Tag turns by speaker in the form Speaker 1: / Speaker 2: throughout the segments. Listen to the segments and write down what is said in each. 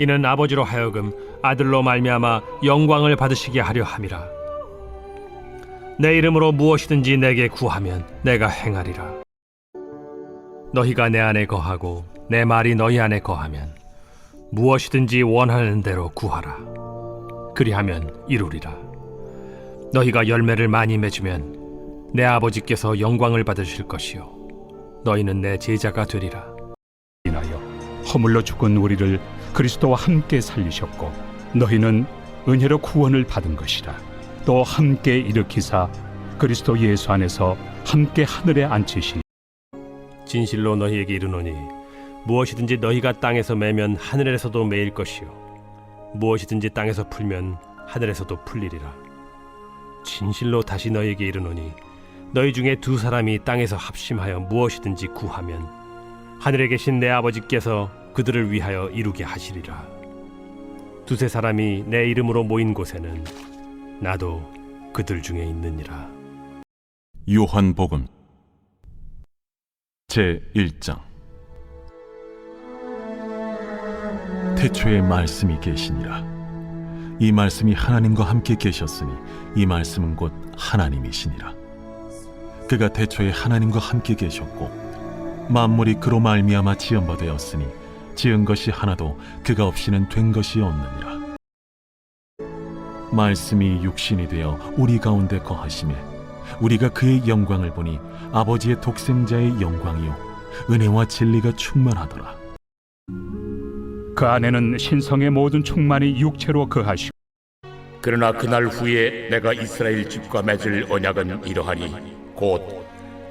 Speaker 1: 이는 아버지로 하여금 아들로 말미암아 영광을 받으시게 하려 함이라. 내 이름으로 무엇이든지 내게 구하면 내가 행하리라. 너희가 내 안에 거하고 내 말이 너희 안에 거하면 무엇이든지 원하는 대로 구하라. 그리하면 이루리라. 너희가 열매를 많이 맺으면 내 아버지께서 영광을 받으실 것이요 너희는 내 제자가 되리라.
Speaker 2: 인하여 허물로 죽은 우리를 그리스도와 함께 살리셨고 너희는 은혜로 구원을 받은 것이라. 또 함께 일으키사 그리스도 예수 안에서 함께 하늘에 앉히시니.
Speaker 1: 진실로 너희에게 이르노니 무엇이든지 너희가 땅에서 매면 하늘에서도 매일 것이요. 무엇이든지 땅에서 풀면 하늘에서도 풀리리라. 진실로 다시 너희에게 이르노니 너희 중에 두 사람이 땅에서 합심하여 무엇이든지 구하면 하늘에 계신 내 아버지께서 그들을 위하여 이루게 하시리라. 두세 사람이 내 이름으로 모인 곳에는 나도 그들 중에 있느니라.
Speaker 3: 요한복음 제 1장. 태초에 말씀이 계시니라. 이 말씀이 하나님과 함께 계셨으니 이 말씀은 곧 하나님이시니라. 그가 태초에 하나님과 함께 계셨고 만물이 그로 말미암아 지은 바 되었으니 지은 것이 하나도 그가 없이는 된 것이 없느니라. 말씀이 육신이 되어 우리 가운데 거하심에 우리가 그의 영광을 보니 아버지의 독생자의 영광이요 은혜와 진리가 충만하더라.
Speaker 2: 그 안에는 신성의 모든 충만이 육체로 거하시고
Speaker 4: 그러나 그날 후에 내가 이스라엘 집과 맺을 언약은 이러하니 곧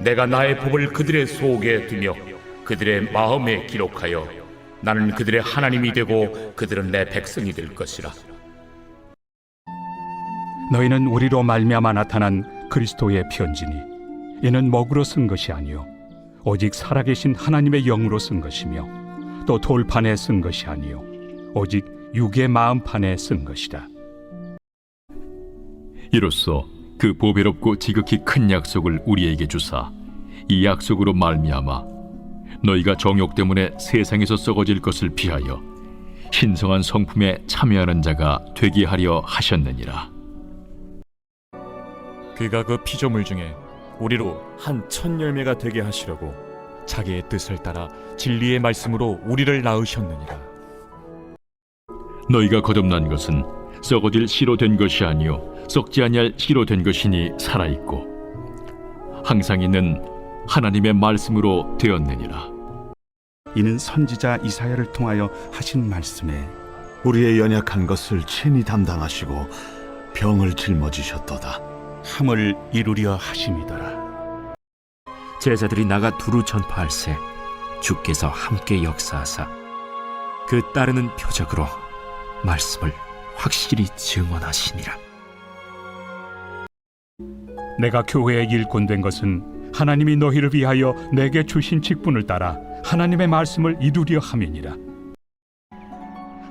Speaker 4: 내가 나의 법을 그들의 속에 두며 그들의 마음에 기록하여 나는 그들의 하나님이 되고 그들은 내 백성이 될 것이라.
Speaker 2: 너희는 우리로 말미암아 나타난 그리스도의 편지니 이는 먹으로 쓴 것이 아니요 오직 살아계신 하나님의 영으로 쓴 것이며 또 돌판에 쓴 것이 아니요 오직 육의 마음판에 쓴 것이다.
Speaker 5: 이로써 그 보배롭고 지극히 큰 약속을 우리에게 주사 이 약속으로 말미암아 너희가 정욕 때문에 세상에서 썩어질 것을 피하여 신성한 성품에 참여하는 자가 되게 하려 하셨느니라
Speaker 6: 그가 그 피조물 중에 우리로 한첫 열매가 되게 하시려고 자기의 뜻을 따라 진리의 말씀으로 우리를 낳으셨느니라.
Speaker 5: 너희가 거듭난 것은 썩어질 씨로 된 것이 아니요 썩지 아니할 씨로 된 것이니 살아 있고 항상 있는 하나님의 말씀으로 되었느니라
Speaker 7: 이는 선지자 이사야를 통하여 하신 말씀에
Speaker 8: 우리의 연약한 것을 친히 담당하시고 병을 짊어지셨도다.
Speaker 7: 함을 이루려 하심이더라.
Speaker 9: 제자들이 나가 두루 전파할세 주께서 함께 역사하사 그 따르는 표적으로 말씀을 확실히 증언하시니라
Speaker 2: 내가 교회의 일꾼 된 것은 하나님이 너희를 위하여 내게 주신 직분을 따라 하나님의 말씀을 이루려 함이니라.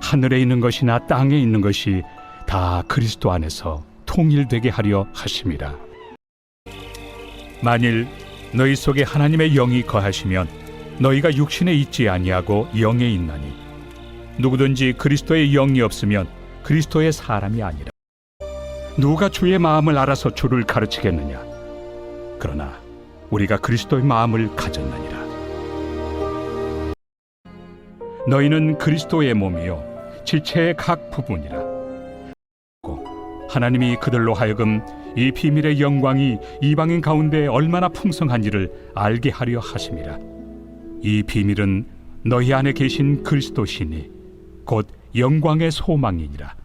Speaker 2: 하늘에 있는 것이나 땅에 있는 것이 다 그리스도 안에서 통일되게 하려 하심이라. 만일 너희 속에 하나님의 영이 거하시면 너희가 육신에 있지 아니하고 영에 있나니 누구든지 그리스도의 영이 없으면 그리스도의 사람이 아니라. 누가 주의 마음을 알아서 주를 가르치겠느냐? 그러나 우리가 그리스도의 마음을 가졌느니라. 너희는 그리스도의 몸이요 지체의 각 부분이라. 하나님이 그들로 하여금 이 비밀의 영광이 이방인 가운데 얼마나 풍성한지를 알게 하려 하심이라. 이 비밀은 너희 안에 계신 그리스도시니 곧 영광의 소망이니라.